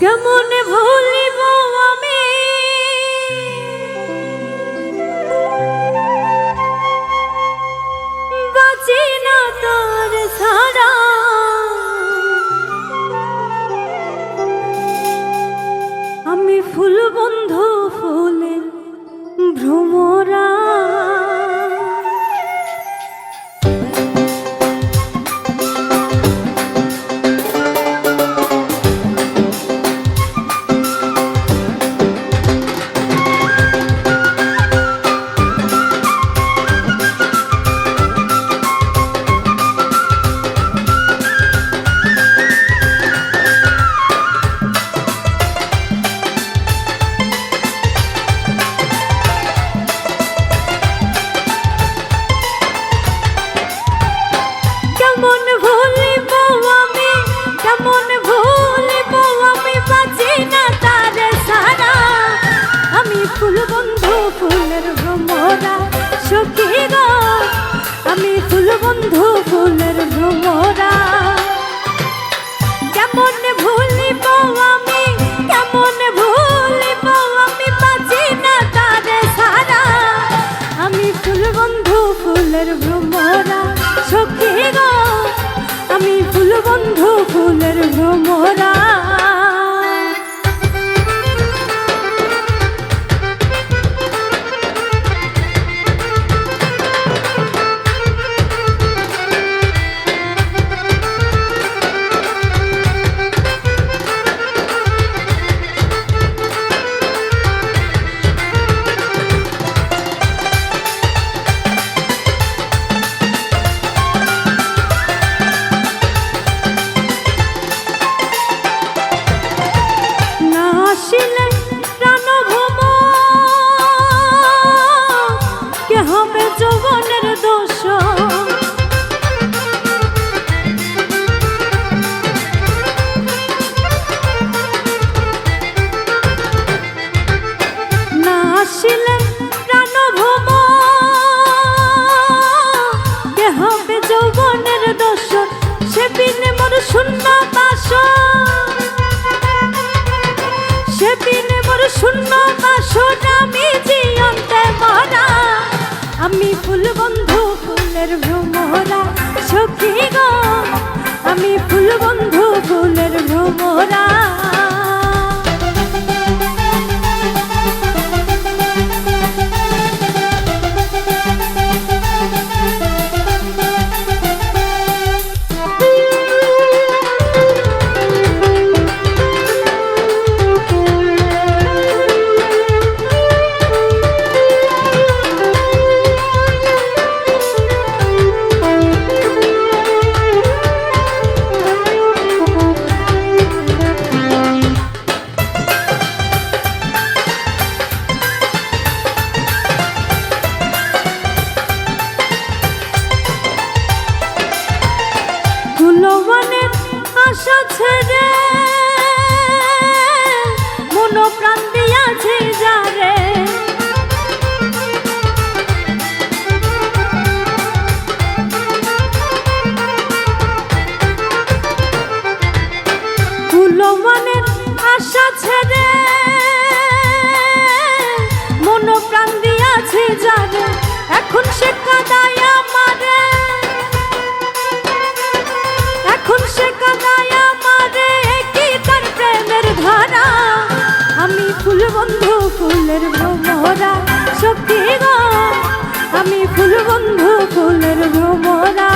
কেমন ভুলি শূন্য বাসো সেদিন মোর শূন্য বাসো আমি জিয়ন্তে মরা। আমি ফুল ভুবনের আশা ছেড়ে মনো দিয়াছে যারে। আশা ছেড়ে ফুলের ভ্রমরা শক্তি গো আমি ফুল বন্ধু ফুলের ভ্রমরা।